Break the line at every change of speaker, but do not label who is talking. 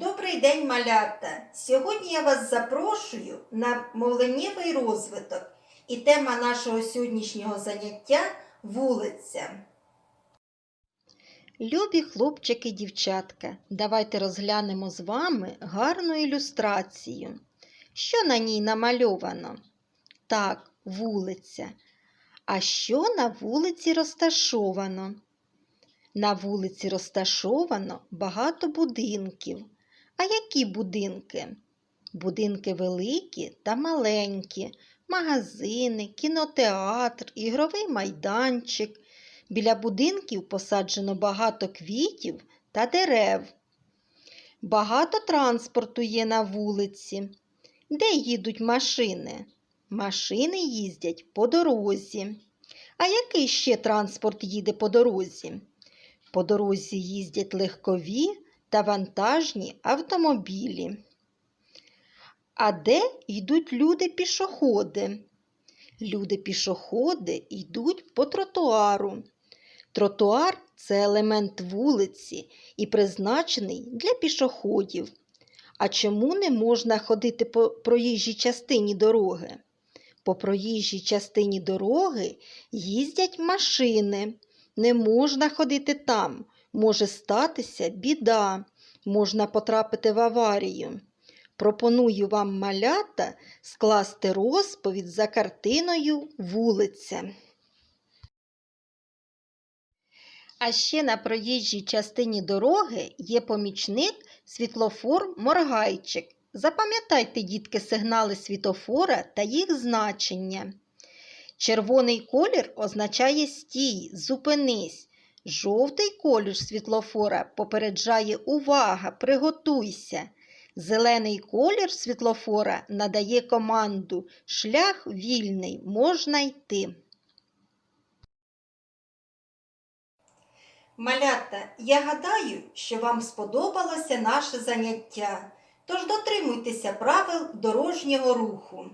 Добрий день, малята! Сьогодні я вас запрошую на мовленнєвий розвиток. І тема нашого сьогоднішнього заняття вулиця. Любі хлопчики, дівчатка, давайте розглянемо з вами гарну ілюстрацію. Що на ній намальовано? Так, вулиця. А що на вулиці розташовано? На вулиці розташовано багато будинків. А які будинки? Будинки великі та маленькі, магазини, кінотеатр, ігровий майданчик. Біля будинків посаджено багато квітів та дерев. Багато транспорту є на вулиці. Де їдуть машини? Машини їздять по дорозі. А який ще транспорт їде по дорозі? По дорозі їздять легкові та вантажні автомобілі. А де йдуть люди-пішоходи? Люди-пішоходи йдуть по тротуару. Тротуар це елемент вулиці і призначений для пішоходів. А чому не можна ходити по проїжджій частині дороги? По проїжджій частині дороги їздять машини. Не можна ходити там, може статися біда, можна потрапити в аварію. Пропоную вам малята скласти розповідь за картиною вулиця. А ще на проїжджій частині дороги є помічник світлофор моргайчик. Запам'ятайте, дітки, сигнали світлофора та їх значення. Червоний колір означає стій, зупинись. Жовтий колір світлофора попереджає увага, приготуйся. Зелений колір світлофора надає команду Шлях вільний, можна йти. Малята, я гадаю, що вам сподобалося наше заняття. Тож дотримуйтеся правил дорожнього руху.